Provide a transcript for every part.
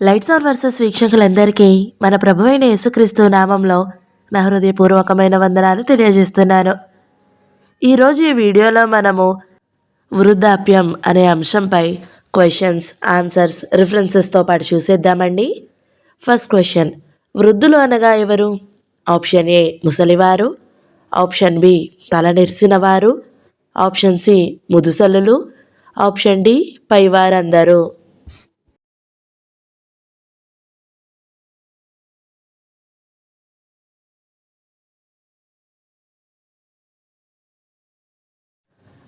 Lights are versus వీక్షకులందరికీ మన ప్రభువైన యేసుక్రీస్తు నామంలో నా హృదయపూర్వకమైన వందనాలు తెలియజేస్తున్నాను. ఈరోజు ఈ వీడియోలో మనము వృద్ధాప్యం అనే అంశంపై క్వశ్చన్స్ ఆన్సర్స్ రిఫరెన్సెస్తో పాటు చూసేద్దామండి. ఫస్ట్ క్వశ్చన్ వృద్ధులు అనగా ఎవరు? ఆప్షన్ ఏ ముసలివారు. ఆప్షన్ బి తలనిరిసినవారు ఆప్షన్ సి ముదుసలులు. ఆప్షన్ డి పైవారందరూ.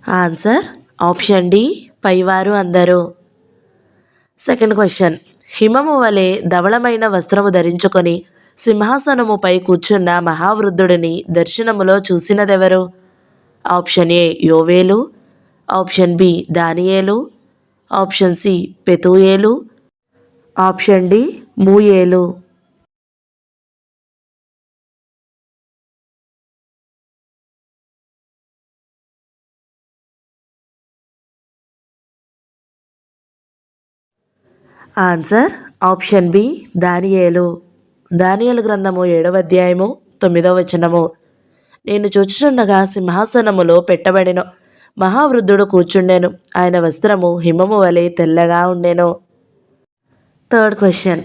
ఆన్సర్ ఆప్షన్ డి పైవారు అందరూ. Second question. హిమము వలె ధవళమైన వస్త్రము ధరించుకొని సింహాసనముపై కూర్చున్న మహావృద్ధుడిని దర్శనములో చూసినదెవరు? ఆప్షన్ ఏ యోవేలు. ఆప్షన్ బి దానియేలు. ఆప్షన్ సి పెతుయేలు. ఆప్షన్ డి మూయేలు. ఆన్సర్ ఆప్షన్ బి దానియేలు. దానియేలు గ్రంథము ఏడవ అధ్యాయము తొమ్మిదవ వచనము. నేను చూచుచుండగా సింహాసనములో పెట్టబడిన. మహావృద్ధుడు కూర్చుండెను. ఆయన వస్త్రము హిమము వలె తెల్లగా ఉండెను. Third question.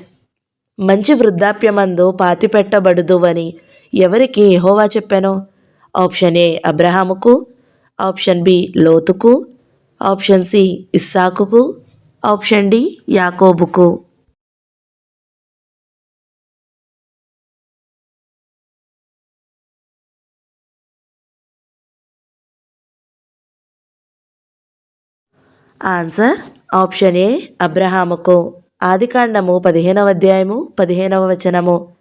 మంచి వృద్ధాప్యమందు పాతిపెట్టబడుదు అని ఎవరికి ఎహోవా చెప్పాను? ఆప్షన్ ఏ అబ్రహాముకు ఆప్షన్ బి లోతుకు ఆప్షన్ సి ఇస్సాకుకు ఆప్షన్ డి యాకోబుకు. ఆన్సర్ ఆప్షన్ ఏ అబ్రహాముకు. ఆదికాండము పదిహేనవ అధ్యాయము పదిహేనవ వచనము.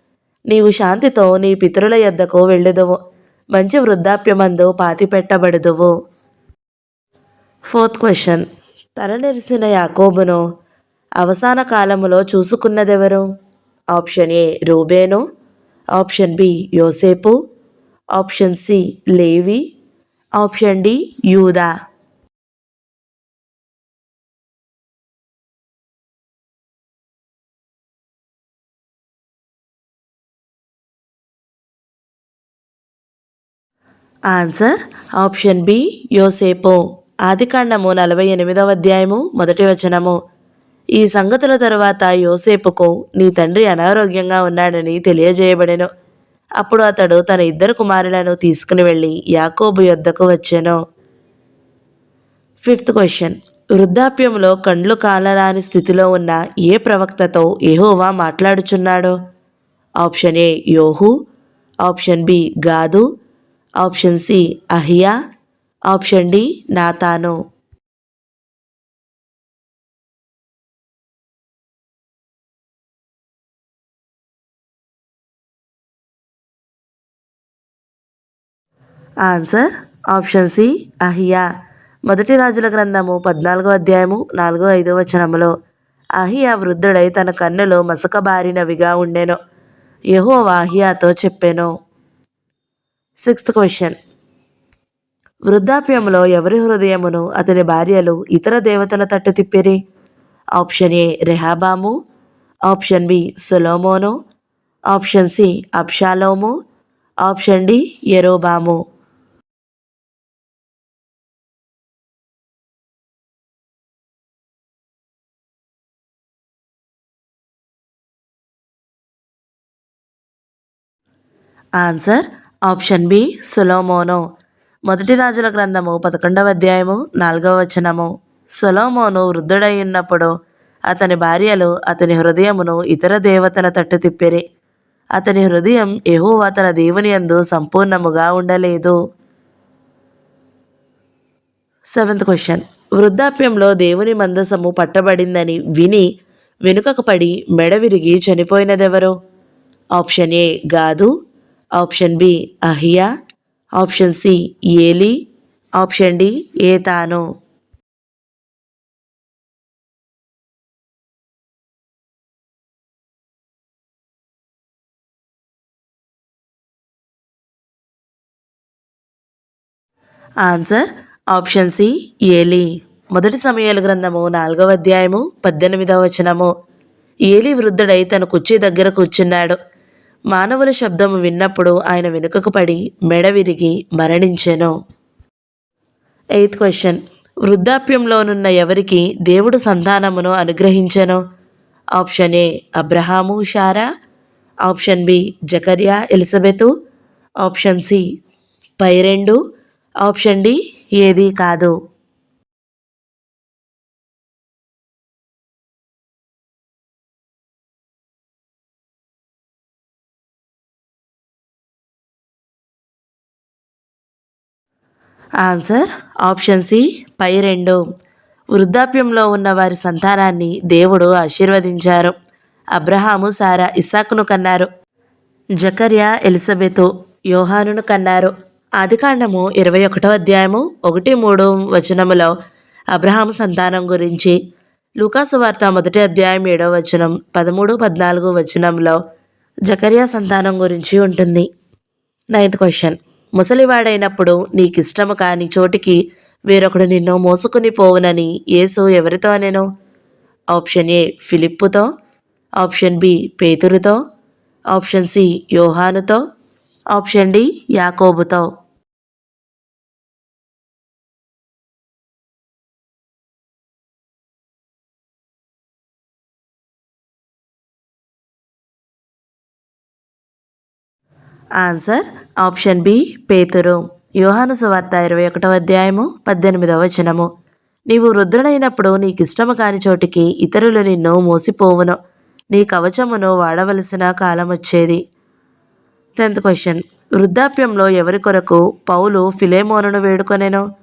నీవు శాంతితో నీ పితరుల యొద్దకు వెళ్ళుదువు. మంచి వృద్ధాప్యమందు పాతిపెట్టబడుదువు. Fourth question. తలనెరిసిన యాకోబును. అవసాన కాలములో చూసుకున్నదెవరు? ఆప్షన్ ఏ రూబేను ఆప్షన్ బి యోసేపు ఆప్షన్ సి లేవి ఆప్షన్ డి యూదా. ఆన్సర్ ఆప్షన్ బి యోసేపు. ఆదికాండము నలభై ఎనిమిదవ అధ్యాయము మొదటి వచనము. ఈ సంగతుల తరువాత యోసేపుకు నీ తండ్రి అనారోగ్యంగా ఉన్నాడని తెలియజేయబడెను. అప్పుడు అతడు తన ఇద్దరు కుమారులను తీసుకుని వెళ్ళి యాకోబు యొద్దకు వచ్చాను. Fifth question. వృద్ధాప్యంలో కండ్లు కాలరాని స్థితిలో ఉన్న ఏ ప్రవక్తతో ఎహోవా మాట్లాడుచున్నాడు? ఆప్షన్ ఏ యోహు. ఆప్షన్ బి గాదు. ఆప్షన్ సి అహియా. ఆప్షన్ డి నాతాను. ఆన్సర్ ఆప్షన్ సి అహియా. మొదటి రాజుల గ్రంథము పద్నాలుగో అధ్యాయము నాలుగో ఐదో వచనములో అహియా వృద్ధుడై తన కన్నులు మసకబారినవిగా ఉండెను. యహో అహియాతో చెప్పెను. సిక్స్త్ క్వశ్చన్ వృద్ధాప్యంలో ఎవరి హృదయమును అతని భార్యలు ఇతర దేవతల తట్టు తిప్పిరి? ఆప్షన్ ఏ రెహాబాము ఆప్షన్ బి సొలోమోను ఆప్షన్ సి అప్షాలోము ఆప్షన్ డి ఎరోబాము ఆన్సర్ ఆప్షన్ బి సొలోమోను. మొదటి రాజుల గ్రంథము పదకొండవ అధ్యాయము నాలుగవ వచనము. సొలోమోను వృద్ధుడై ఉన్నప్పుడు అతని భార్యలు అతని హృదయమును ఇతర దేవతల తట్టు తిప్పిరి. అతని హృదయం ఎహోవా తన దేవుని యందు సంపూర్ణముగా ఉండలేదు. Seventh question. వృద్ధాప్యంలో దేవుని మందసము పట్టబడిందని విని వెనుకకు పడి మెడ విరిగి చనిపోయినదెవరు? ఆప్షన్ ఏ గాదు. ఆప్షన్ బి అహియా. ఆప్షన్ సి ఏలి. ఆప్షన్ డి ఏతాను. ఆన్సర్ ఆప్షన్ సి ఏలి. మొదటి సమయాల గ్రంథము నాలుగవ అధ్యాయము పద్దెనిమిదవ వచనము. ఏలి వృద్ధుడై తన కుర్చీ దగ్గర కూర్చున్నాడు. మానవుల శబ్దము విన్నప్పుడు ఆయన వెనుకకు పడి మెడ విరిగి మరణించెను. Eighth question. వృద్ధాప్యంలోనున్న ఎవరికి దేవుడు సంతానమును అనుగ్రహించెను? ఆప్షన్ ఏ అబ్రహాము షారా. ఆప్షన్ బి జకర్యా ఎలిజబెతు. ఆప్షన్ సి పై రెండు ఆప్షన్ డి ఏది కాదు. ఆన్సర్ ఆప్షన్ సి పై రెండు. వృద్ధాప్యంలో ఉన్న వారి సంతానాన్ని దేవుడు ఆశీర్వదించారు. అబ్రహాము సారా ఇస్సాకును కన్నారు. జకర్యా ఎలిజబెతు యోహానును కన్నారు. ఆదికాండము ఇరవై ఒకటో అధ్యాయము ఒకటి మూడు వచనములో అబ్రహాము సంతానం గురించి లూకాసు వార్త మొదటి అధ్యాయం ఏడవ వచనం పదమూడు పద్నాలుగు వచనంలో జకర్యా సంతానం గురించి ఉంటుంది. నైన్త్ క్వశ్చన్ ముసలివాడైనప్పుడు నీకిష్టము కాని చోటికి వేరొకడు నిన్ను మోసుకుని పోవునని యేసు ఎవరితో అనెను? ఆప్షన్ ఏ ఫిలిప్పుతో ఆప్షన్ బి పేతురుతో ఆప్షన్ సి యోహానుతో ఆప్షన్ డి యాకోబుతో. ఆన్సర్ ఆప్షన్ బి పేతురు. యోహాను సువార్త ఇరవై ఒకటవ అధ్యాయము పద్దెనిమిదవ వచనము. నీవు వృద్ధుడైనప్పుడు నీకిష్టము కాని చోటికి ఇతరులు నిన్ను మోసిపోవును. నీ కవచమును వాడవలసిన కాలం వచ్చేది టెన్త్ క్వశ్చన్. వృద్ధాప్యంలో ఎవరి కొరకు పౌలు ఫిలేమోనును వేడుకొనెను?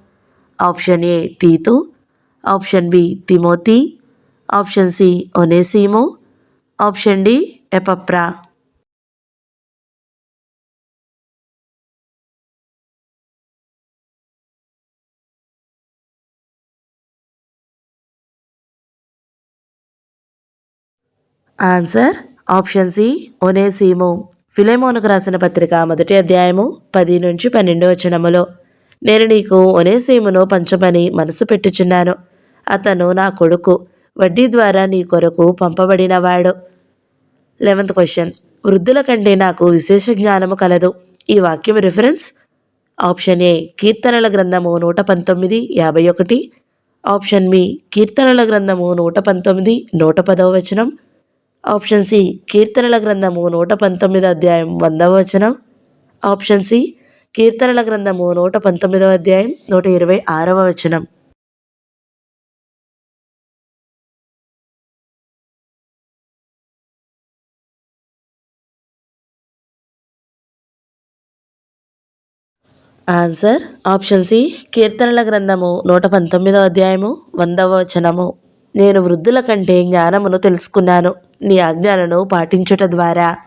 ఆప్షన్ ఏ తీతు. ఆప్షన్ బి తిమోతి. ఆప్షన్ సి ఒనేసీము. ఆప్షన్ డి ఎపప్రా. ఆన్సర్ ఆప్షన్ సి ఒనేసీము ఫిలేమోనుకు రాసిన పత్రిక మొదటి అధ్యాయము పది నుంచి పన్నెండు వచనములో. నేను నీకు ఒనేసీమును పంచమని మనసు పెట్టుచున్నాను. అతను నా కొడుకు. వడ్డీ ద్వారా నీ కొరకు పంపబడినవాడు. లెవెంత్ క్వశ్చన్ వృద్ధుల కంటే నాకు విశేష జ్ఞానము కలదు. ఈ వాక్యం రిఫరెన్స్ ఆప్షన్ ఏ కీర్తనల గ్రంథము నూట పంతొమ్మిది యాభై ఒకటి. ఆప్షన్ బి కీర్తనల గ్రంథము నూట పంతొమ్మిది నూట పదవ వచనం. ఆప్షన్ సి కీర్తనల గ్రంథము నూట పంతొమ్మిదో అధ్యాయం వందవ వచనం. ఆప్షన్ సి కీర్తనల గ్రంథము నూట పంతొమ్మిదవ అధ్యాయం నూట ఇరవై ఆరవ వచనం. ఆన్సర్ ఆప్షన్ సి కీర్తనల గ్రంథము నూట పంతొమ్మిదవ అధ్యాయము వందవ వచనము. నేను వృద్ధుల కంటే జ్ఞానమును తెలుసుకున్నాను. నీ ఆజ్ఞలను పాటించుట ద్వారా.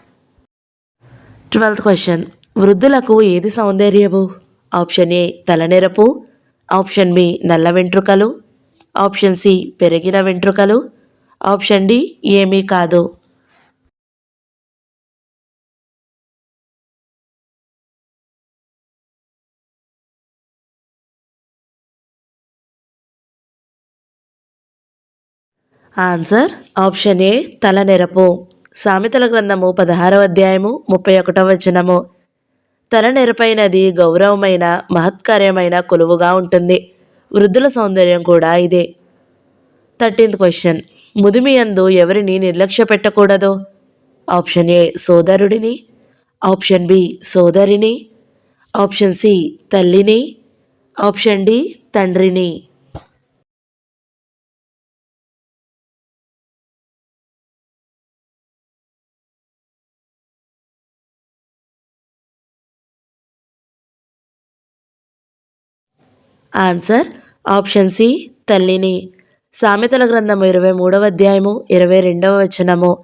ట్వెల్త్ క్వశ్చన్ వృద్ధులకు ఏది సౌందర్యము? ఆప్షన్ ఏ తలనెరపు. ఆప్షన్ బి నల్ల వెంట్రుకలు. ఆప్షన్ సి పెరిగిన వెంట్రుకలు. ఆప్షన్ డి ఏమీ కాదు. ఆన్సర్ ఆప్షన్ ఏ తలనెరపు సామెతల గ్రంథము పదహారవ అధ్యాయము ముప్పై ఒకటవ వచనము. తల నెరపైనది గౌరవమైన మహత్కార్యమైన కొలువుగా ఉంటుంది. వృద్ధుల సౌందర్యం కూడా ఇదే. Thirteenth question. ముదిమియందు ఎవరిని నిర్లక్ష్య పెట్టకూడదు ఆప్షన్ ఏ సోదరుడిని. ఆప్షన్ బి సోదరిని. ఆప్షన్ సి తల్లిని. ఆప్షన్ డి తండ్రిని. ఆన్సర్ ఆప్షన్ సి తల్లిని. సామెతల గ్రంథము ఇరవై మూడవ అధ్యాయము ఇరవై రెండవ వచనము.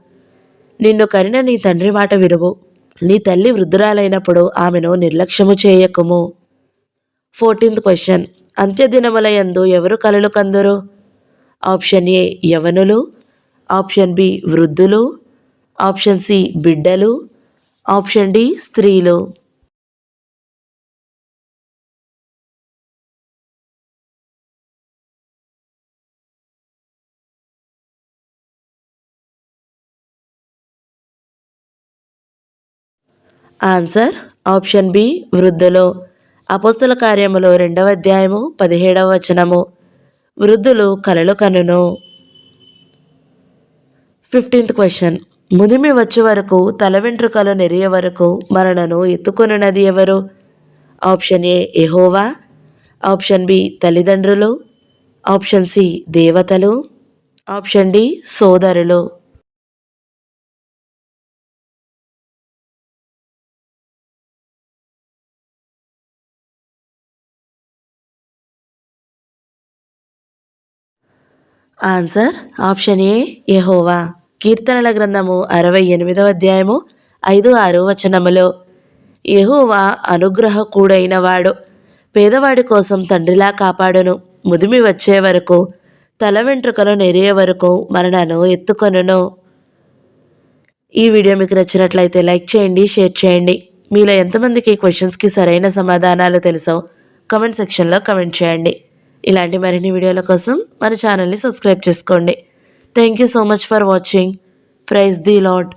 నిన్ను కనిన నీ తండ్రి మాట విరువు నీ తల్లి వృద్ధురాలైనప్పుడు ఆమెను నిర్లక్ష్యము చేయకము. Fourteenth question. అంత్యదినములయందు ఎవరు కలలు కందురు? ఆప్షన్ ఏ యవనులు. ఆప్షన్ బి వృద్ధులు. ఆప్షన్ సి బిడ్డలు. ఆప్షన్ డి స్త్రీలు. ఆన్సర్ ఆప్షన్ బి వృద్ధులు. అపోస్తుల కార్యములు రెండవ అధ్యాయము పదిహేడవ వచనము. వృద్ధులు కలలు కనును. Fifteenth question. ముదిమి వచ్చే వరకు తల వెంట్రుకలు నెరియ వరకు మరణను ఎత్తుకొనున్నది ఎవరు? ఆప్షన్ ఏ ఎహోవా ఆప్షన్ బి తల్లిదండ్రులు. ఆప్షన్ సి దేవతలు. ఆప్షన్ డి సోదరులు. ఆన్సర్ ఆప్షన్ ఏ యహోవా. కీర్తనల గ్రంథము అరవై ఎనిమిదవ అధ్యాయము ఐదు ఆరు వచనములో. యహోవా అనుగ్రహకూడైన వాడు పేదవాడి కోసం తండ్రిలా కాపాడును. ముదిమి వచ్చే వరకు తల వెంట్రుకలు నెరిగే వరకు మరణను ఎత్తుకొనును. ఈ వీడియో మీకు నచ్చినట్లయితే లైక్ చేయండి షేర్ చేయండి. మీలో ఎంతమందికి ఈ క్వశ్చన్స్కి సరైన సమాధానాలు తెలుసో కమెంట్ సెక్షన్లో కమెంట్ చేయండి. ఇలాంటి మరిన్ని వీడియోల కోసం మన ఛానల్ని సబ్స్క్రైబ్ చేసుకోండి. Thank you so much for watching praise the lord